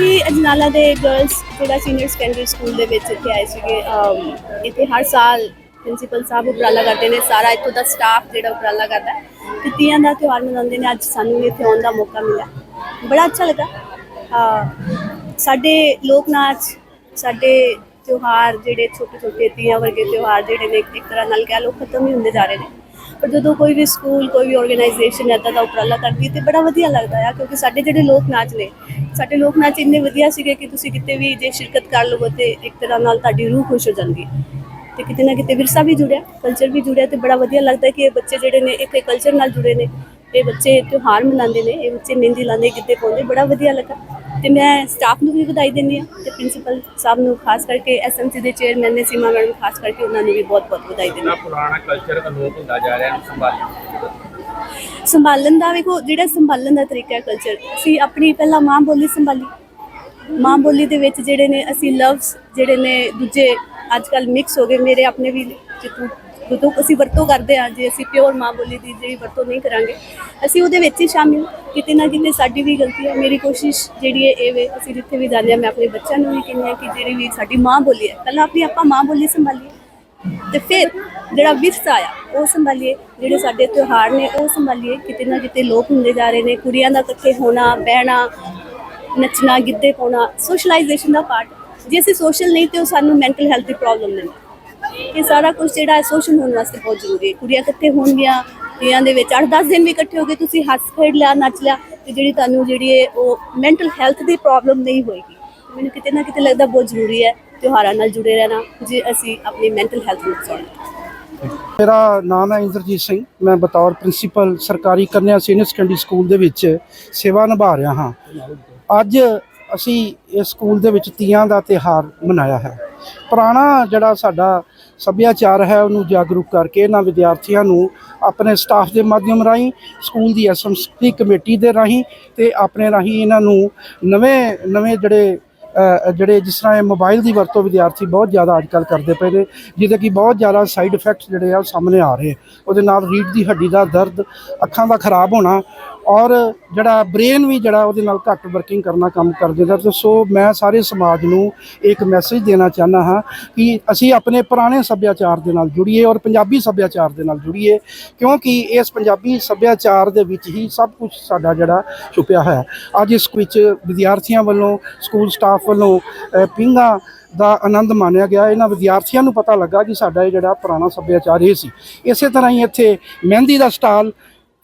ਅਸੀਂ ਅਜਨਾਲਾ ਦੇ ਗਰਲਸ ਜਿਹੜਾ ਸੀਨੀਅਰ ਸੈਕੰਡਰੀ ਸਕੂਲ ਦੇ ਵਿੱਚ ਇੱਥੇ ਆਏ ਸੀਗੇ ਇੱਥੇ ਹਰ ਸਾਲ ਪ੍ਰਿੰਸੀਪਲ ਸਾਹਿਬ ਉਪਰਾਲਾ ਕਰਦੇ ਨੇ, ਸਾਰਾ ਇੱਥੋਂ ਦਾ ਸਟਾਫ ਜਿਹੜਾ ਉਪਰਾਲਾ ਕਰਦਾ ਹੈ। ਤੇ ਤੀਆਂ ਦਾ ਤਿਉਹਾਰ ਮਨਾਉਂਦੇ ਨੇ, ਅੱਜ ਸਾਨੂੰ ਵੀ ਇੱਥੇ ਆਉਣ ਦਾ ਮੌਕਾ ਮਿਲਿਆ। ਬੜਾ ਅੱਛਾ ਲੱਗਾ। ਸਾਡੇ ਲੋਕ ਨਾਚ ਸਾਡੇ ਤਿਉਹਾਰ ਜਿਹੜੇ ਛੋਟੇ ਛੋਟੇ ਤੀਆਂ ਵਰਗੇ ਤਿਉਹਾਰ ਜਿਹੜੇ ਨੇ ਇੱਕ ਤਰ੍ਹਾਂ ਨਾਲ ਕਹਿ ਲਓ, ਖਤਮ ਹੀ ਹੁੰਦੇ ਜਾ ਰਹੇ ਨੇ। ਪਰ ਜਦੋਂ ਕੋਈ ਵੀ ਸਕੂਲ, ਕੋਈ ਵੀ ਆਰਗੇਨਾਈਜੇਸ਼ਨ ਇੱਦਾਂ ਦਾ ਉਪਰਾਲਾ ਕਰਦੀ ਹੈ ਤੇ ਬੜਾ ਵਧੀਆ ਲੱਗਦਾ ਆ, ਕਿਉਂਕਿ ਸਾਡੇ ਜਿਹੜੇ ਲੋਕ ਨਾਚ ਨੇ, ਸਾਡੇ ਲੋਕ ਨਾਚ ਇੰਨੇ ਵਧੀਆ ਸੀਗੇ ਕਿ ਤੁਸੀਂ ਕਿਤੇ ਵੀ ਜੇ ਸ਼ਿਰਕਤ ਕਰ ਲਵੋ ਤੇ ਇੱਕ ਤਰ੍ਹਾਂ ਨਾਲ ਤੁਹਾਡੀ ਰੂਹ ਖੁਸ਼ ਹੋ ਜਾਂਦੀ ਹੈ ਤੇ ਕਿਤੇ ਨਾ ਕਿਤੇ ਵਿਰਸਾ ਵੀ ਜੁੜਿਆ ਕਲਚਰ ਵੀ ਜੁੜਿਆ ਤੇ ਬੜਾ ਵਧੀਆ ਲੱਗਦਾ ਕਿ ਇਹ ਬੱਚੇ ਜਿਹੜੇ ਨੇ, ਇੱਕ ਕਲਚਰ ਨਾਲ ਜੁੜੇ ਨੇ, ਇਹ ਬੱਚੇ ਤਿਉਹਾਰ ਮਨਾਉਂਦੇ ਨੇ, ਇਹ ਬੱਚੇ ਮਹਿੰਦੀ ਲਾਉਂਦੇ, ਗਿੱਧੇ ਪਾਉਂਦੇ, ਬੜਾ ਵਧੀਆ ਲੱਗਾ। ਤੇ ਮੈਂ ਸਟਾਫ ਨੂੰ ਵੀ ਵਧਾਈ ਦਿੰਦੀ ਹਾਂ ਤੇ ਪ੍ਰਿੰਸੀਪਲ ਸਾਹਿਬ ਨੂੰ ਖਾਸ ਕਰਕੇ ਐਸਐਮਸੀ ਦੇ ਚੇਅਰਮੈਨ ਨੇ ਸੀਮਾ ਮੈਡਮ ਖਾਸ ਕਰਕੇ ਉਹਨਾਂ ਨੂੰ ਵੀ ਬਹੁਤ ਬਹੁਤ ਵਧਾਈ ਦਿੰਦੀ ਹਾਂ। ਪੁਰਾਣਾ ਕਲਚਰ ਅਲੋਪ ਹੁੰਦਾ ਜਾ ਰਿਹਾ ਇਹਨੂੰ ਸੰਭਾਲੀ ਸੰਭਾਲਣ ਦਾ ਵੇਖੋ ਜਿਹੜਾ ਸੰਭਾਲਣ ਦਾ ਤਰੀਕਾ ਹੈ ਕਲਚਰ ਅਸੀਂ ਆਪਣੀ ਪਹਿਲਾਂ ਮਾਂ ਬੋਲੀ ਸੰਭਾਲੀ। ਮਾਂ ਬੋਲੀ ਦੇ ਵਿੱਚ ਜਿਹੜੇ ਨੇ ਅਸੀਂ ਲਫ਼ਜ਼ ਜਿਹੜੇ ਨੇ ਦੂਜੇ ਅੱਜ ਕੱਲ ਮਿਕਸ ਹੋ ਗਏ ਮੇਰੇ ਆਪਣੇ ਵੀ ਜਿੱਤੋਂ ਜਦੋਂ ਅਸੀਂ ਵਰਤੋਂ ਕਰਦੇ ਹਾਂ, ਜੇ ਅਸੀਂ ਪਿਓਰ ਮਾਂ ਬੋਲੀ ਦੀ ਜਿਹੜੀ ਵਰਤੋਂ ਨਹੀਂ ਕਰਾਂਗੇ, ਅਸੀਂ ਉਹਦੇ ਵਿੱਚ ਹੀ ਸ਼ਾਮਿਲ ਕਿਤੇ ਨਾ ਕਿਤੇ ਸਾਡੀ ਵੀ ਗਲਤੀ ਹੈ, ਮੇਰੀ ਕੋਸ਼ਿਸ਼ ਜਿਹੜੀ ਹੈ ਇਹ ਵੇ, ਅਸੀਂ ਜਿੱਥੇ ਵੀ ਜਾਂਦੇ ਹਾਂ, ਮੈਂ ਆਪਣੇ ਬੱਚਿਆਂ ਨੂੰ ਵੀ ਕਹਿੰਦੀ ਹਾਂ ਕਿ ਜਿਹੜੀ ਵੀ ਸਾਡੀ ਮਾਂ ਬੋਲੀ ਹੈ, ਪਹਿਲਾਂ ਆਪਣੀ ਆਪਾਂ ਮਾਂ ਬੋਲੀ ਸੰਭਾਲੀਏ। ਤੇ ਫਿਰ ਜਿਹੜਾ ਵਿਰਸਾ ਆ, ਉਹ ਸੰਭਾਲੀਏ, ਜਿਹੜੇ ਸਾਡੇ ਤਿਉਹਾਰ ਨੇ, ਉਹ ਸੰਭਾਲੀਏ। ਕਿਤੇ ਨਾ ਕਿਤੇ ਲੋਕ ਹੁੰਦੇ ਜਾ ਰਹੇ ਨੇ, ਕੁੜੀਆਂ ਦਾ ਇਕੱਠੇ ਹੋਣਾ, ਬਹਿਣਾ, ਨੱਚਣਾ, ਗਿੱਧੇ ਪਾਉਣਾ ਸੋਸ਼ਲਾਈਜੇਸ਼ਨ ਦਾ ਪਾਰਟ ਜੇ ਅਸੀਂ ਸੋਸ਼ਲ ਨਹੀਂ ਤੇ ਉਹ ਸਾਨੂੰ ਮੈਂਟਲ ਹੈਲਥ ਦੀ ਪ੍ਰੋਬਲਮ ਨੇ ਇਹ ਸਾਰਾ ਕੁਝ ਜਿਹੜਾ ਹੈ ਸੋਸ਼ਲ ਹੋਣ ਵਾਸਤੇ ਬਹੁਤ ਜ਼ਰੂਰੀ ਹੈ। ਕੁੜੀਆਂ ਇਕੱਠੇ ਹੋਣਗੀਆਂ ਤੀਆਂ ਦੇ ਵਿੱਚ 8-10 ਦਿਨ ਵੀ ਇਕੱਠੇ ਹੋ ਗਏ, ਤੁਸੀਂ ਹੱਸ ਖੇਡ ਲਿਆ, ਨੱਚ ਲਿਆ, ਤੇ ਜਿਹੜੀ ਤੁਹਾਨੂੰ ਜਿਹੜੀ ਹੈ ਉਹ ਮੈਂਟਲ ਹੈਲਥ ਦੀ ਪ੍ਰੋਬਲਮ ਨਹੀਂ ਹੋਏਗੀ। ਮੈਨੂੰ ਕਿਤੇ ਨਾ ਕਿਤੇ ਲੱਗਦਾ ਬਹੁਤ ਜ਼ਰੂਰੀ ਹੈ ਤਿਉਹਾਰਾਂ ਨਾਲ ਜੁੜੇ ਰਹਿਣਾ, ਜੇ ਅਸੀਂ ਆਪਣੀ ਮੈਂਟਲ ਹੈਲਥ ਨੂੰ ਬਚਾਉਣਾ ਮੇਰਾ ਨਾਮ ਹੈ ਇੰਦਰਜੀਤ ਸਿੰਘ, ਮੈਂ ਬਤੌਰ ਪ੍ਰਿੰਸੀਪਲ ਸਰਕਾਰੀ ਕੰਨਿਆ ਸੀਨੀਅਰ ਸੈਕੰਡਰੀ ਸਕੂਲ ਦੇ ਵਿੱਚ ਸੇਵਾ ਨਿਭਾ ਰਿਹਾ ਹਾਂ। ਅੱਜ ਅਸੀਂ ਇਸ ਸਕੂਲ ਦੇ ਵਿੱਚ ਤੀਆਂ ਦਾ ਤਿਹਾਰ ਮਨਾਇਆ ਹੈ। ਪੁਰਾਣਾ ਜਿਹੜਾ ਸਾਡਾ ਸੱਭਿਆਚਾਰ ਹੈ, ਉਹਨੂੰ ਜਾਗਰੂਕ ਕਰਕੇ ਇਹਨਾਂ ਵਿਦਿਆਰਥੀਆਂ ਨੂੰ ਆਪਣੇ ਸਟਾਫ ਦੇ ਮਾਧਿਅਮ ਰਾਹੀਂ, ਸਕੂਲ ਦੀ ਐਸਐਮਸੀ ਕਮੇਟੀ ਦੇ ਰਾਹੀਂ ਤੇ ਆਪਣੇ ਰਾਹੀਂ ਇਹਨਾਂ ਨੂੰ ਨਵੇਂ ਨਵੇਂ ਜਿਹੜੇ ਜਿਹੜੇ ਜਿਸ ਤਰ੍ਹਾਂ ਇਹ ਮੋਬਾਈਲ ਦੀ ਵਰਤੋਂ ਵਿਦਿਆਰਥੀ ਬਹੁਤ ਜ਼ਿਆਦਾ ਅੱਜਕੱਲ ਕਰਦੇ ਪਏ ਨੇ, ਜਿਹਦੇ ਕਿ ਬਹੁਤ ਜ਼ਿਆਦਾ ਸਾਈਡ ਇਫੈਕਟਸ ਜਿਹੜੇ ਆ ਉਹ ਸਾਹਮਣੇ ਆ ਰਹੇ ਉਹਦੇ ਨਾਲ ਰੀੜ ਦੀ ਹੱਡੀ ਦਾ ਦਰਦ, ਅੱਖਾਂ ਦਾ ਖਰਾਬ ਹੋਣਾ ਔਰ ਜਿਹੜਾ ਬ੍ਰੇਨ ਵੀ ਜਿਹੜਾ ਉਹਦੇ ਨਾਲ ਘੱਟ ਵਰਕਿੰਗ ਕਰਨਾ ਕੰਮ ਕਰ ਦਿੰਦਾ ਤੇ ਸੋ ਮੈਂ ਸਾਰੇ ਸਮਾਜ ਨੂੰ ਇੱਕ ਮੈਸੇਜ ਦੇਣਾ ਚਾਹੁੰਦਾ ਹਾਂ ਕਿ ਅਸੀਂ ਆਪਣੇ ਪੁਰਾਣੇ ਸੱਭਿਆਚਾਰ ਦੇ ਨਾਲ ਜੁੜੀਏ ਔਰ ਪੰਜਾਬੀ ਸੱਭਿਆਚਾਰ ਦੇ ਨਾਲ ਜੁੜੀਏ ਕਿਉਂਕਿ ਇਸ ਪੰਜਾਬੀ ਸੱਭਿਆਚਾਰ ਦੇ ਵਿੱਚ ਹੀ ਸਭ ਕੁਝ ਸਾਡਾ ਜਿਹੜਾ ਛੁਪਿਆ ਹੋਇਆ ਅੱਜ ਇਸ ਵਿੱਚ ਵਿਦਿਆਰਥੀਆਂ ਵੱਲੋਂ ਸਕੂਲ ਸਟਾਫ ਵੱਲੋਂ ਅ, ਦਾ ਆਨੰਦ ਮਾਣਿਆ ਗਿਆ। ਇਹਨਾਂ ਵਿਦਿਆਰਥੀਆਂ ਨੂੰ ਪਤਾ ਲੱਗਾ ਕਿ ਸਾਡਾ ਇਹ ਜਿਹੜਾ ਪੁਰਾਣਾ ਸੱਭਿਆਚਾਰ ਇਹ ਸੀ। ਇਸੇ ਤਰ੍ਹਾਂ ਹੀ ਇੱਥੇ ਮਹਿੰਦੀ ਦਾ ਸਟਾਲ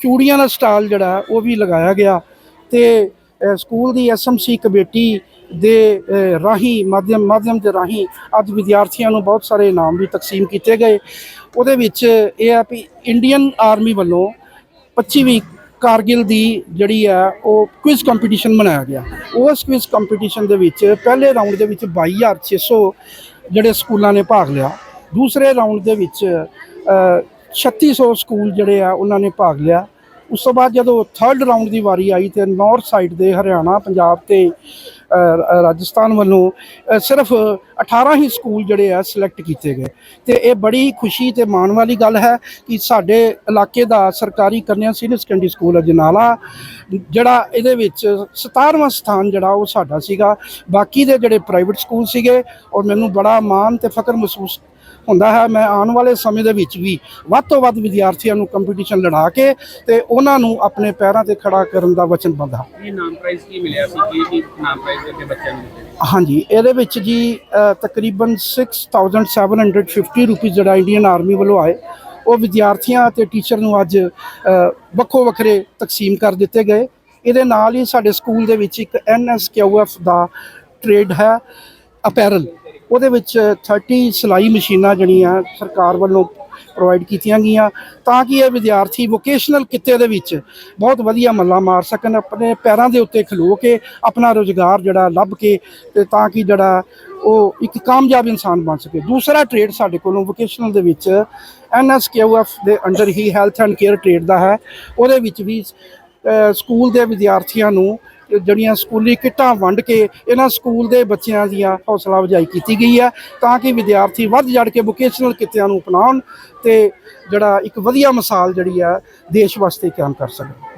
ਚੂੜੀਆਂ ਦਾ ਸਟਾਲ ਜਿਹੜਾ ਉਹ ਵੀ ਲਗਾਇਆ ਗਿਆ ਤੇ ਸਕੂਲ ਦੀ ਐਸਐਮਸੀ ਕਮੇਟੀ ਦੇ ਰਾਹੀਂ, ਮਾਧਿਅਮ ਮਾਧਿਅਮ ਦੇ ਰਾਹੀਂ ਅੱਜ ਵਿਦਿਆਰਥੀਆਂ ਨੂੰ ਬਹੁਤ ਸਾਰੇ ਇਨਾਮ ਵੀ ਤਕਸੀਮ ਕੀਤੇ ਗਏ। ਉਹਦੇ ਵਿੱਚ ਇਹ ਆ ਵੀ ਇੰਡੀਅਨ ਆਰਮੀ ਵੱਲੋਂ 25ਵੀਂ ਕਾਰਗਿਲ ਦੀ ਜਿਹੜੀ ਆ ਉਹ ਕੁਇਜ਼ ਕੰਪੀਟੀਸ਼ਨ ਮਨਾਇਆ ਗਿਆ। ਉਸ ਕੁਇਜ਼ ਕੰਪੀਟੀਸ਼ਨ ਦੇ ਵਿੱਚ ਪਹਿਲੇ ਰਾਊਂਡ ਦੇ ਵਿੱਚ 22600 ਜਿਹੜੇ ਸਕੂਲਾਂ ਨੇ ਭਾਗ ਲਿਆ। ਦੂਸਰੇ ਰਾਊਂਡ ਦੇ ਵਿੱਚ 3600 ਸਕੂਲ ਜਿਹੜੇ ਆ, ਉਹਨਾਂ ਨੇ ਭਾਗ ਲਿਆ। ਉਸ ਤੋਂ ਬਾਅਦ ਜਦੋਂ ਥਰਡ ਰਾਊਂਡ ਦੀ ਵਾਰੀ ਆਈ ਤੇ ਨਾਰਥ ਸਾਈਡ ਦੇ ਹਰਿਆਣਾ, ਪੰਜਾਬ ਤੇ ਰਾਜਸਥਾਨ ਵੱਲੋਂ ਸਿਰਫ 18 ਹੀ ਸਕੂਲ ਜਿਹੜੇ ਆ ਸਿਲੈਕਟ ਕੀਤੇ ਗਏ। ਤੇ ਇਹ ਬੜੀ ਖੁਸ਼ੀ ਤੇ ਮਾਣ ਵਾਲੀ ਗੱਲ ਹੈ ਕਿ ਸਾਡੇ ਇਲਾਕੇ ਦਾ ਸਰਕਾਰੀ ਕੰਨਿਆ ਸੀਨੀਅਰ ਸੈਕੰਡਰੀ ਸਕੂਲ ਅਜਨਾਲਾ ਜਿਹੜਾ ਇਹਦੇ ਵਿੱਚ 17ਵਾਂ ਸਥਾਨ ਜਿਹੜਾ ਉਹ ਸਾਡਾ ਸੀਗਾ। ਬਾਕੀ ਦੇ ਜਿਹੜੇ ਪ੍ਰਾਈਵੇਟ ਸਕੂਲ ਸੀਗੇ, ਔਰ ਮੈਨੂੰ ਬੜਾ ਮਾਣ ਤੇ ਫਖਰ ਮਹਿਸੂਸ ਹੁੰਦਾ ਹੈ। ਮੈਂ ਆਉਣ ਵਾਲੇ ਸਮੇਂ ਦੇ ਵਿੱਚ ਵੀ ਵੱਧ ਤੋਂ ਵੱਧ ਵਿਦਿਆਰਥੀਆਂ ਨੂੰ ਕੰਪੀਟੀਸ਼ਨ ਲੜਾ ਕੇ ਤੇ ਉਹਨਾਂ ਨੂੰ ਆਪਣੇ ਪੈਰਾਂ ਤੇ ਖੜਾ ਕਰਨ ਦਾ ਵਚਨਬੱਧ ਹਾਂ ਇਹ ਨਾਮ ਪ੍ਰਾਈਜ਼ ਕੀ ਮਿਲਿਆ ਸੀ? ਕੀ ਕੀ ਨਾਮ ਪ੍ਰਾਈਜ਼ ਦੇ ਬੱਚਿਆਂ ਨੂੰ? ਹਾਂਜੀ ਇਹਦੇ ਵਿੱਚ ਜੀ ਤਕਰੀਬਨ 6750 ਰੁਪਏ ਜਿਹੜਾ ਇੰਡੀਅਨ ਆਰਮੀ ਵੱਲੋਂ ਆਏ। ਉਹ ਵਿਦਿਆਰਥੀਆਂ ਤੇ ਟੀਚਰ ਨੂੰ ਅੱਜ ਵੱਖੋ ਵੱਖਰੇ ਤਕਸੀਮ ਕਰ ਦਿੱਤੇ ਗਏ। ਇਹਦੇ ਨਾਲ ਹੀ ਸਾਡੇ ਸਕੂਲ ਦੇ ਵਿੱਚ ਇੱਕ ਐਨਐਸਕਿਊਐਫ ਦਾ ਟ੍ਰੇਡ ਹੈ ਅਪੈਰਲ ਉਹਦੇ ਵਿੱਚ 30 ਸਿਲਾਈ ਮਸ਼ੀਨਾਂ ਜਿਹੜੀਆਂ ਸਰਕਾਰ ਵੱਲੋਂ ਪ੍ਰੋਵਾਈਡ ਕੀਤੀਆਂ ਗਈਆਂ। ਤਾਂ ਕਿ ਇਹ ਵਿਦਿਆਰਥੀ ਵੋਕੇਸ਼ਨਲ ਕਿੱਤੇ ਦੇ ਵਿੱਚ ਬਹੁਤ ਵਧੀਆ ਮੱਲਾ ਮਾਰ ਸਕਣ, ਆਪਣੇ ਪੈਰਾਂ ਦੇ ਉੱਤੇ ਖਲੋ ਕੇ ਆਪਣਾ ਰੋਜ਼ਗਾਰ ਜਿਹੜਾ ਲੱਭ ਕੇ ਤੇ ਤਾਂ ਕਿ ਜਿਹੜਾ ਉਹ ਇੱਕ ਕਾਮਯਾਬ ਇਨਸਾਨ ਬਣ ਸਕੇ। ਦੂਸਰਾ ਟ੍ਰੇਡ ਸਾਡੇ ਕੋਲੋਂ ਵੋਕੇਸ਼ਨਲ ਦੇ ਵਿੱਚ ਐਨਐਸਕੇਯੂਐਫ ਦੇ ਅੰਡਰ ਹੀ ਹੈਲਥ ਐਂਡ ਕੇਅਰ ਟ੍ਰੇਡ ਦਾ ਹੈ। ਉਹਦੇ ਵਿੱਚ ਵੀ ਸਕੂਲ ਦੇ ਵਿਦਿਆਰਥੀਆਂ ਨੂੰ ਜਿਹੜੀਆਂ ਸਕੂਲੀ ਕਿੱਟਾਂ ਵੰਡ ਕੇ ਇਹਨਾਂ ਸਕੂਲ ਦੇ ਬੱਚਿਆਂ ਦੀਆਂ ਹੌਸਲਾ ਅਫਜ਼ਾਈ ਕੀਤੀ ਗਈ ਹੈ ਤਾਂ ਕਿ ਵਿਦਿਆਰਥੀ ਵੱਧ ਚੜ੍ਹ ਕੇ ਵੋਕੇਸ਼ਨਲ ਕਿੱਤਿਆਂ ਨੂੰ ਅਪਣਾਉਣ ਤੇ ਜਿਹੜਾ ਇੱਕ ਵਧੀਆ ਮਿਸਾਲ ਜਿਹੜੀ ਆ ਦੇਸ਼ ਵਾਸਤੇ ਕਾਇਮ ਕਰ ਸਕਣ।